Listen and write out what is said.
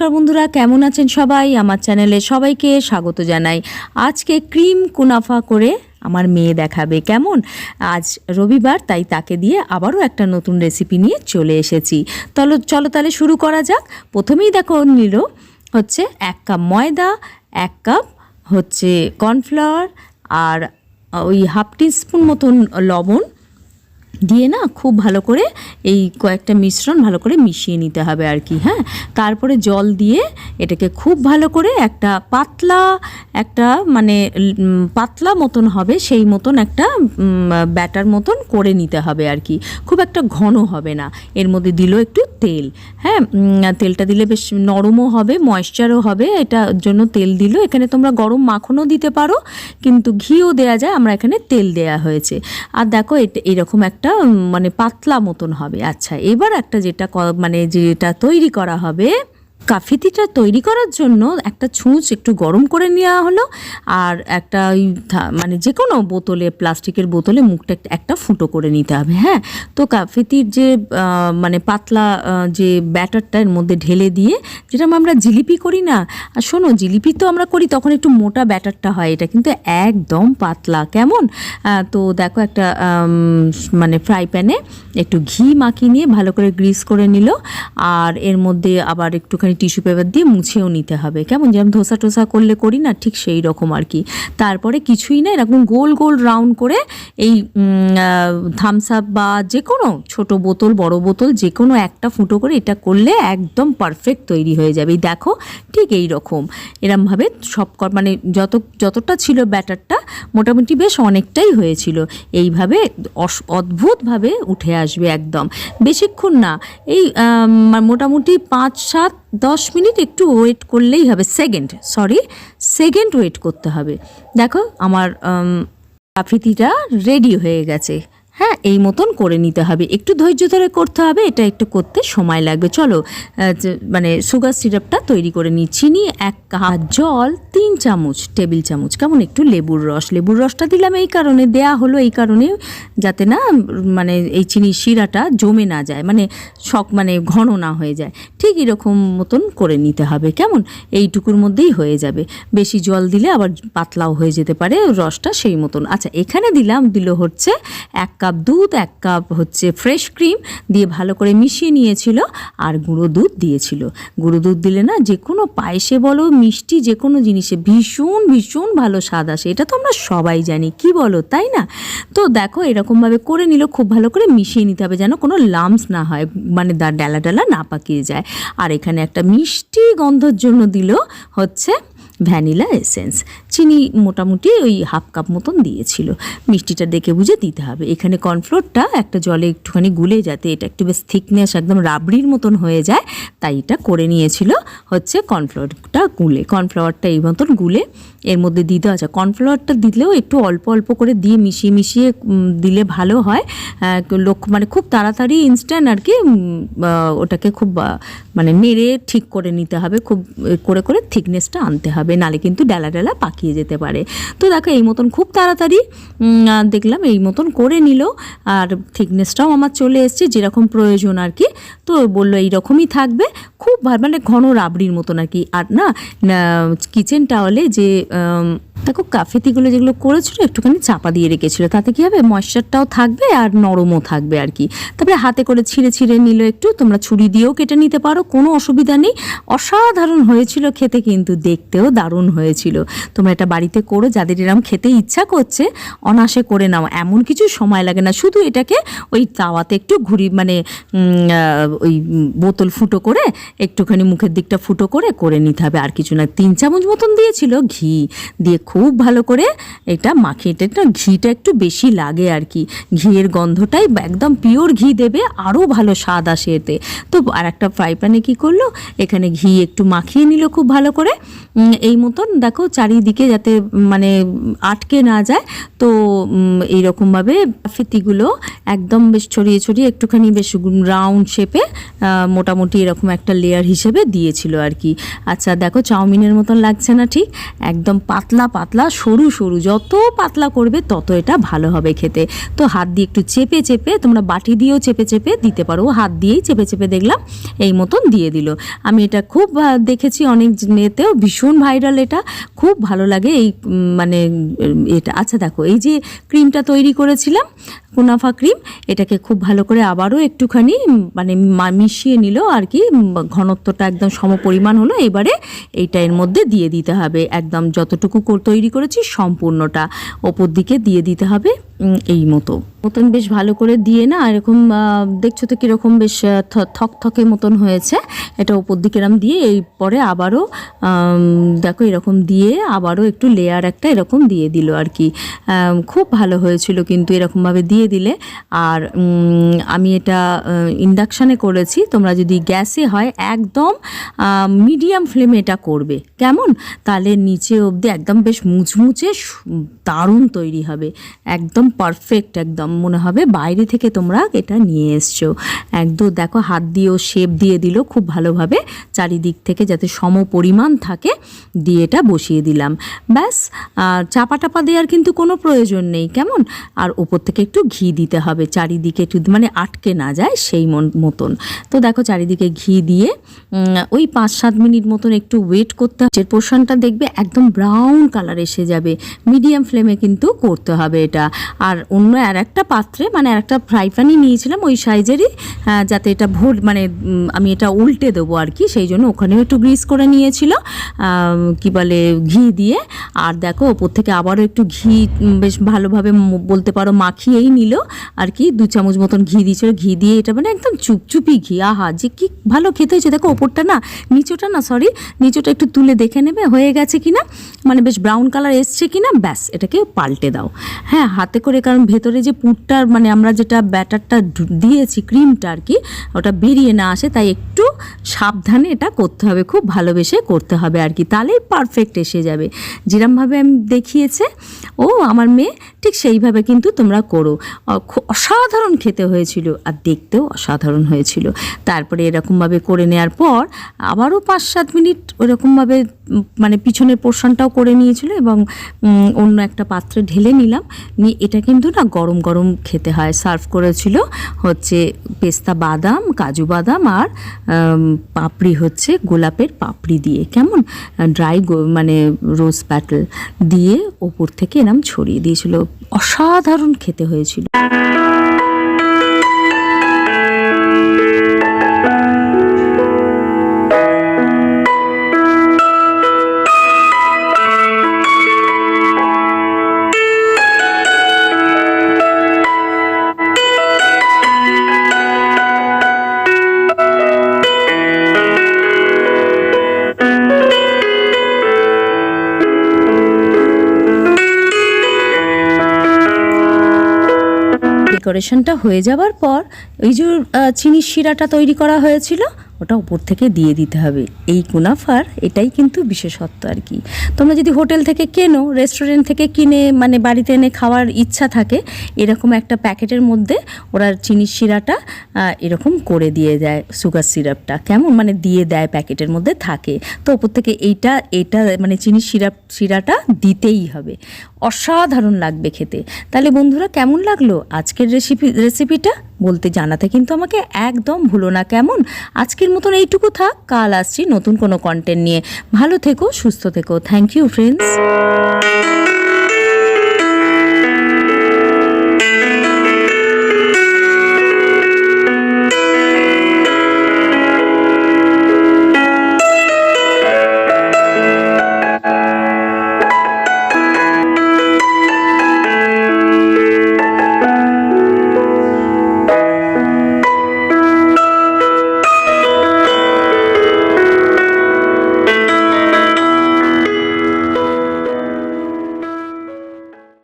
নমস্কার বন্ধুরা, কেমন আছেন সবাই? আমার চ্যানেলে সবাইকে স্বাগত জানাই। আজকে ক্রিম কুনাফা করে আমার মেয়ে দেখাবে কেমন? আজ রবিবার, তাই তাকে দিয়ে আবারও একটা নতুন রেসিপি নিয়ে চলে এসেছি। চলো চলো তাহলে শুরু করা যাক। প্রথমেই দেখো নিল হচ্ছে এক কাপ ময়দা, এক কাপ হচ্ছে কর্নফ্লাওয়ার আর ওই হাফ টিস্পুন মতন লবণ। দিয়ে না খুব ভালো করে এই কয়েকটা মিশ্রণ ভালো করে মিশিয়ে নিতে হবে আর কি হ্যাঁ? তারপরে জল দিয়ে এটাকে খুব ভালো করে একটা পাতলা একটা মানে পাতলা মতন হবে, সেই মতন একটা ব্যাটার মতন করে নিতে হবে আর কি। খুব একটা ঘন হবে না, এর মধ্যে দিল একটু তেল হ্যাঁ? তেলটা দিলে বেশ নরমও হবে ময়েশ্চারও হবে এটার জন্য তেল দিল। এখানে তোমরা গরম মাখনও দিতে পারো, কিন্তু ঘিও দেয়া যায়, আমরা এখানে তেল দেয়া হয়েছে। আর দেখো, এটা, এরকম একটা উম, মানে পাতলা মতন হবে। আচ্ছা এবার একটা যেটা মানে যেটা তৈরি করা হবে কাফিতিটা তৈরি করার জন্য একটা ছুঁচ একটু গরম করে নেওয়া হলো, আর একটা ওই মানে যে কোনো বোতলে, প্লাস্টিকের বোতলে মুখটা একটা- ফুটো করে নিতে হবে হ্যাঁ? তো কাফিতির যে মানে পাতলা যে ব্যাটারটা এর মধ্যে ঢেলে দিয়ে, যেটা আমরা জিলিপি করি না, আর শোনো, জিলিপি তো আমরা করি তখন একটু মোটা ব্যাটারটা হয়, এটা কিন্তু একদম পাতলা, কেমন? তো দেখো একটা মানে ফ্রাই প্যানে একটু ঘি মাখিয়ে নিয়ে ভালো করে গ্রিস করে নিল, আর এর মধ্যে আবার একটুখানি টিস্যু পেপার দিয়ে মুছেও নিতে হবে। কেমন যেমন ধোসা টোসা করলে করি না, ঠিক সেই রকম আর কি। তারপরে কিছুই না, এরকম গোল গোল রাউন্ড করে এই থামস আপ বা যে কোনো ছোট বোতল, বড় বোতল যে কোনো একটা ফুটো করে এটা করলে একদম পারফেক্ট তৈরি হয়ে যাবে। এই দেখো, ঠিক এই রকম। এরমভাবে সব মানে যত, যতটা ছিল ব্যাটারটা, মোটামুটি বেশ অনেকটাই হয়েছিল। এইভাবে অদ্ভুতভাবে উঠে আসবে একদম। বেশিক্ষণ না, এই মোটামুটি পাঁচ সাত দশ মিনিট একটু ওয়েট করলেই হবে। সেকেন্ড সরি সেকেন্ড ওয়েট করতে হবে। দেখো আমার আম, কাফিতিটা রেডি হয়ে গেছে। হ্যাঁ এই মতন করে নিতে হবে। একটু ধৈর্য ধরে করতে হবে, এটা একটু করতে সময় লাগবে। চলো মানে সুগার সিরাপটা তৈরি করে নিই চিনি এক কাপ জল, তিন চামচ, টেবিল চামচ, কেমন একটু লেবুর রস। লেবুর রসটা দিলাম এই কারণে, দেয়া হলো এই কারণে, যাতে না মানে এই চিনি শিরাটা জমে না যায় মানে শক মানে ঘন না হয়ে যায়। ঠিক এরকম মতন করে নিতে হবে, কেমন? এইটুকুর মধ্যেই হয়ে যাবে। বেশি জল দিলে আবার পাতলাও হয়ে যেতে পারে, রসটা সেই মতন। আচ্ছা এখানে দিলাম, দিল হচ্ছে এক কাপ দুধ, এক কাপ হচ্ছে ফ্রেশ ক্রিম দিয়ে ভালো করে মিশিয়ে নিয়েছিল আর গুঁড়ো দুধ দিয়েছিল। গুঁড়ো দুধ দিলে না যে কোনো পায়েসে বলো, মিষ্টি যে কোনো জিনিসে ভীষণ ভীষণ ভালো স্বাদ আসে। এটা তো আমরা সবাই জানি, কি বলো, তাই না? তো দেখো এরকমভাবে করে নিল, খুব ভালো করে মিশিয়ে নিতে হবে যেন কোনো লামস না হয় মানে ডালা ডালা না পাকিয়ে যায়। আর এখানে একটা মিষ্টি গন্ধর জন্য দিল হচ্ছে ভ্যানিলা এসেন্স, চিনি মোটামুটি ওই হাফ কাপ মতন দিয়েছিল। মিষ্টিটা দেখে বুঝে দিতে হবে। এখানে কর্নফ্লোরটা একটা জলে একটুখানি গুলে যাতে এটা একটু বেশ থিকনেস একদম রাবড়ির মতন হয়ে যায়, তাই এটা করে নিয়েছিল হচ্ছে কর্নফ্লাওয়ারটা গুলে। কর্নফ্লাওয়ারটা এই মতন গুলে এর মধ্যে দিতে আচ্ছা কর্নফ্লাওয়ারটা দিলেও একটু অল্প অল্প করে দিয়ে মিশিয়ে মিশিয়ে দিলে ভালো হয়। লোক মানে খুব তাড়াতাড়ি ইনস্ট্যান্ট আর কি ওটাকে খুব মানে নেড়ে ঠিক করে নিতে হবে। খুব করে করে থিকনেসটা আনতে হবে। নালে কিন্তু ডালা ডালা পাকিয়ে যেতে পারে। তো দেখো, এই মতন খুব তাড়াতাড়ি দেখলাম এই মতন করে নিল। আর থিকনেসটাও আমার চলে এসছে, যেরকম প্রয়োজন আর কি। তো বলল এইরকমই থাকবে, খুব মানে ঘন রাবড়ির মতন আর কি। আর না কিচেন টাওয়ালে যে দেখো, কাফেতিগুলো যেগুলো করেছিল, একটুখানি চাপা দিয়ে রেখেছিল। তাতে কি হবে? ময়শ্চারটাও থাকবে আর নরমও থাকবে আর কি। তারপরে হাতে করে ছিঁড়ে ছিঁড়ে নিল একটু। তোমরা ছুরি দিয়েও কেটে নিতে পারো, কোনো অসুবিধা নেই। অসাধারণ হয়েছিল খেতে, কিন্তু দেখতেও দারুণ হয়েছিল। তোমরা এটা বাড়িতে করো, যাদের এরম খেতে ইচ্ছা করছে অনাসে করে নাও। এমন কিছু সময় লাগে না। শুধু এটাকে ওই তাওয়াতে একটু ঘুরি মানে ওই বোতল ফুটো করে, একটুখানি মুখের দিকটা ফুটো করে করে নিতে হবে। আর কিছু না, তিন চামচ মতন দিয়েছিল ঘি। দিয়ে খুব ভালো করে এটা মাখিয়ে একটু, ঘিটা একটু বেশি লাগে আর কি। ঘিয়ের গন্ধটাই একদম পিওর ঘি দেবে, আরও ভালো স্বাদ আসে এতে। তো আর একটা ফ্রাই প্যানে কী করল? এখানে ঘি একটু মাখিয়ে নিল খুব ভালো করে। এই মতন, দেখো চারিদিকে যাতে মানে আটকে না যায়। তো এইরকমভাবে ফিতিগুলো একদম বেশ ছড়িয়ে ছড়িয়ে একটুখানি বেশ রাউন্ড শেপে মোটামুটি এরকম একটা লেয়ার হিসেবে দিয়েছিল আর কি। আচ্ছা দেখো চাউমিনের মতন লাগছে না ঠিক? একদম পাতলা পাতলা, সরু সরু। যত পাতলা করবে, তত এটা ভালো হবে খেতে। তো হাত দিয়ে একটু চেপে চেপে, তোমরা বাটি দিয়েও চেপে চেপে দিতে পারো। হাত দিয়েই চেপে চেপে দেখলাম এই মতন দিয়ে দিল। আমি এটা খুব দেখেছি অনেক মেয়েতেও, ভীষণ ভাইরাল এটা। খুব ভালো লাগে এই মানে এটা। আচ্ছা দেখো, এই যে ক্রিমটা তৈরি করেছিলাম কুনাফা ক্রিম এটাকে খুব ভালো করে আবারও একটুখানি মানে মিশিয়ে নিল আর কি ঘনত্বটা একদম সম পরিমাণ হলো, এবারে এইটা এর মধ্যে দিয়ে দিতে হবে। একদম যতটুকু তৈরি করেছি সম্পূর্ণটা। ওপর দিকে দিয়ে দিতে হবে এই মতো। মতন বেশ ভালো করে দিয়ে না, এরকম দেখছ তো কীরকম বেশ থকথকে মতন হয়েছে। এটা ওপর দিকে এরম দিয়ে, এই পরে আবারও দেখো এরকম দিয়ে আবারও একটু লেয়ার একটা এরকম দিয়ে দিল আর কি। খুব ভালো হয়েছিল কিন্তু এরকমভাবে দিয়ে দিলে। আর আমি এটা ইন্ডাকশানে করেছি, তোমরা যদি গ্যাসে হয় একদম মিডিয়াম ফ্লেমে এটা করবে। কেমন? তাহলে নিচে অবধি একদম বেশ মুচমুচে দারুণ তৈরি হবে। একদম পারফেক্ট একদম। মনে হবে বাইরে থেকে তোমরা এটা নিয়ে এসছো। একদম দেখো, হাত দিয়েও শেপ দিয়ে দিল খুব ভালোভাবে, চারিদিক থেকে যাতে সম পরিমাণ থাকে, দিয়ে এটা বসিয়ে দিলাম। ব্যাস, আর চাপা টাপা দেওয়ার কিন্তু কোনো প্রয়োজন নেই, কেমন? আর ওপর থেকে একটু ঘি দিতে হবে, চারিদিকে একটু মানে আটকে না যায় সেই মতন। তো দেখো, চারিদিকে ঘি দিয়ে ওই পাঁচ সাত মিনিট মতন একটু ওয়েট করতে হবে। পোর্শনটা দেখবে একদম ব্রাউন কালার এসে যাবে মিডিয়াম ফ্লেমে কিন্তু করতে হবে এটা। আর অন্য আর একটা পাত্রে মানে একটা ফ্রাই প্যানই নিয়েছিলাম ওই সাইজেরই যাতে এটা ভোট মানে আমি এটা উল্টে দেবো আর কি, সেই জন্য ওখানেও একটু গ্রিস করে নিয়েছিল কি বলে, ঘি দিয়ে। আর দেখো, ওপর থেকে আবারও একটু ঘি বেশ ভালোভাবে বলতে পারো মাখিয়েই নিল, আর কি, দু চামচ মতন ঘি দিয়েছিল, ঘি দিয়ে এটা মানে একদম চুপচুপি ঘি, আহা, যে কি ভালো খেতে হয়েছে, দেখো ওপরটা না, নিচোটা না সরি নিচোটা একটু তুলে দেখে নেবে, হয়ে গেছে কিনা মানে বেশ ব্রাউন কালার এসছে কিনা, ব্যাস, এটাকে পাল্টে দাও। হ্যাঁ হাতে করে, কারণ ভেতরে যে পুরটার মানে আমরা যেটা ব্যাটারটা দিয়েছি ক্রিমটা আর কি ওটা বেরিয়ে না আসে, তাই একটু সাবধানে এটা করতে হবে, খুব ভালোবেসে করতে হবে আর কি তাহলেই পারফেক্ট এসে যাবে। যেরমভাবে আমি দেখিয়েছে, ও আমার মেয়ে ঠিক সেইভাবে কিন্তু তোমরা করো। অসাধারণ খেতে হয়েছিল, আর দেখতেও অসাধারণ হয়েছিল। তারপরে এরকমভাবে করে নেওয়ার পর, আবারও পাঁচ সাত মিনিট ওরকমভাবে মানে পিছনের পোর্শনটাও করে নিয়েছিল এবং অন্য একটা পাত্রে ঢেলে নিলাম, নিয়ে এটা কিন্তু না গরম গরম খেতে হয়। সার্ভ করেছিল হচ্ছে পেস্তা বাদাম, কাজু বাদাম আর পাপড়ি হচ্ছে গোলাপের পাপড়ি দিয়ে। কেমন? ড্রাই মানে রোজ প্যাটেল দিয়ে ওপর থেকে এরম ছড়িয়ে দিয়েছিল। অসাধারণ খেতে হয়েছিল। ডেকোরেশনটা হয়ে যাবার পর ওই যে চিনির শিরাটা তৈরি করা হয়েছিল, ওটা উপর থেকে দিয়ে দিতে হবে। এই কুনাফার, এটাই কিন্তু বিশেষত্ব আর কি। তোমরা যদি হোটেল থেকে কেনো, রেস্টুরেন্ট থেকে কিনে মানে বাড়িতে এনে খাওয়ার ইচ্ছা থাকে, এরকম একটা প্যাকেটের মধ্যে ওরা চিনির শিরাটা এরকম করে দিয়ে দেয়, সুগার সিরাপটা। কেমন? মানে দিয়ে দেয় প্যাকেটের মধ্যে থাকে। তো ওপর থেকে এইটা, এটা মানে চিনির সিরাপ শিরাটা দিতেই হবে। অসাধারণ লাগবে খেতে। তাহলে বন্ধুরা কেমন লাগল আজকের রেসিপি রেসিপিটা বলতে জানাতে কিন্তু আমাকে একদম ভুলো না কেমন। আজকের মতন এইটুকু থাক, কাল আসছি নতুন কোনো কন্টেন্ট নিয়ে। ভালো থেকো, সুস্থ থেকো। Thank you friends